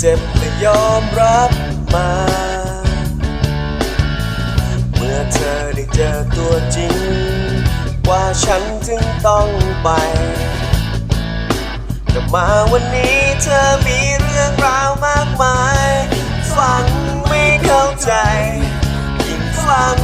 เจ็บและยอมรับมา เมื่อเธอได้เจอตัวจริง ว่าฉันจึงต้องไป แต่มาวันนี้เธอมีเรื่องราวมากมาย ฟังไม่เข้าใจ ยิ่งฟัง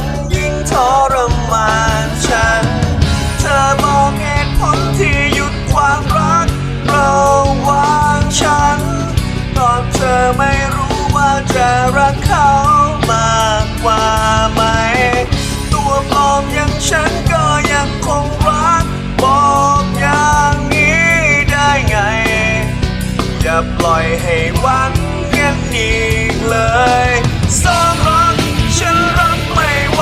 อย่าปล่อยให้หวังกันอีกเลยสองรักฉันรับไม่ไหว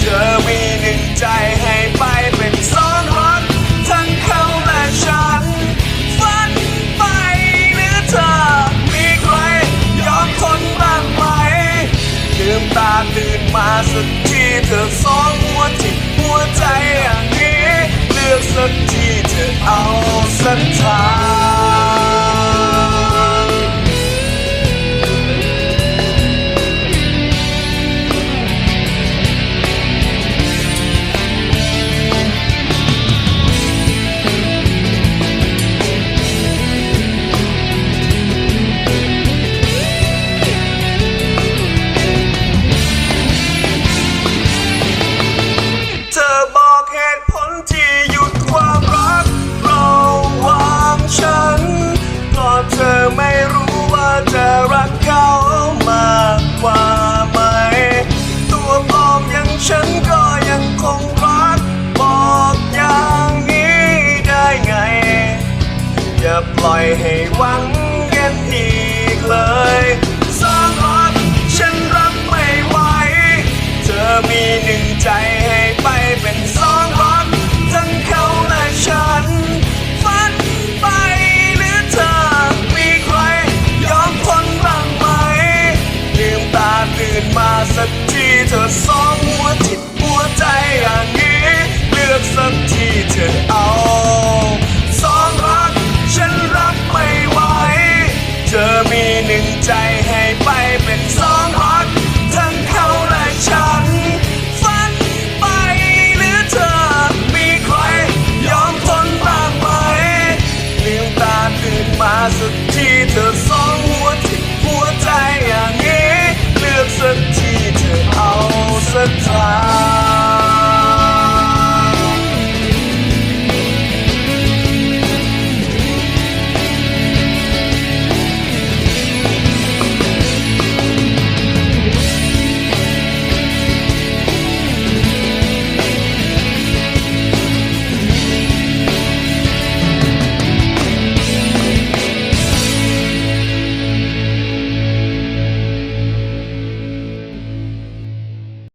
เธอมีหนึ่งใจให้ไปเป็นสองรัก ทั้งเขาและฉัน ฝันไปหรือเธอ มีใครยอมทนบ้างไหมลืมตาตื่นมาสักทีเธอสองหัวจิตหัวใจอย่างนี้ เลือกสักทีเธอเอาสักทาง ฉันก็ยังคงรักบอกอย่างนี้ได้ไง อย่าปล่อยให้หวังกันอีกเลยสร้าง สักทีเธอสองหัวจิตหัวใจอย่างนี้ เลือกสักทีเธอเอาสักทาง